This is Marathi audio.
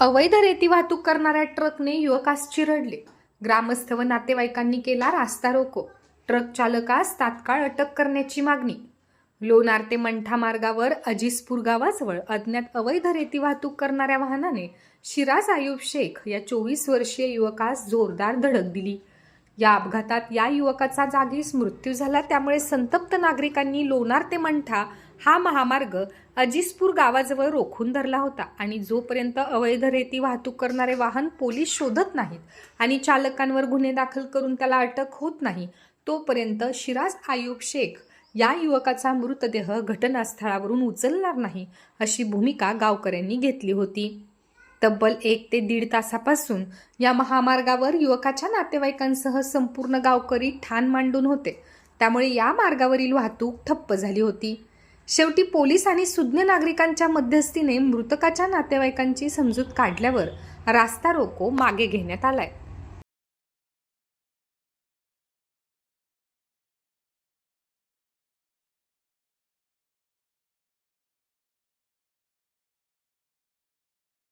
अवैध रेती वाहतूक करणाऱ्या ट्रकने युवकास चिरडले. ग्रामस्थ व नातेवाईकांनी केला रास्ता रोको. ट्रक चालकास तात्काळ अटक करण्याची मागणी. लोणार ते मंठा मार्गावर अजिसपूर गावाजवळ अज्ञात अवैध रेती वाहतूक करणाऱ्या वाहनाने शिराज आयुब शेख या चोवीस वर्षीय युवकास जोरदार धडक दिली. या अपघातात या युवकाचा जागीच मृत्यू झाला. त्यामुळे संतप्त नागरिकांनी लोणार ते मंठा हा महामार्ग अजिसपूर गावाजवळ रोखून धरला होता आणि जोपर्यंत अवैध रेती वाहतूक करणारे वाहन पोलीस शोधत नाहीत आणि चालकांवर गुन्हे दाखल करून त्याला अटक होत नाही तोपर्यंत शिराज आयुब शेख या युवकाचा मृतदेह घटनास्थळावरून उचलणार नाही अशी भूमिका गावकऱ्यांनी घेतली होती. तब्बल एक ते दीड तासापासून या महामार्गावर युवकाच्या नातेवाईकांसह संपूर्ण गावकरी ठाण मांडून होते. त्यामुळे या मार्गावरील वाहतूक ठप्प झाली होती. शेवटी पोलीस आणि सुज्ञ नागरिकांच्या मध्यस्थीने मृतकाच्या नातेवाईकांची समजूत काढल्यावर रास्ता रोको मागे घेण्यात आलाय.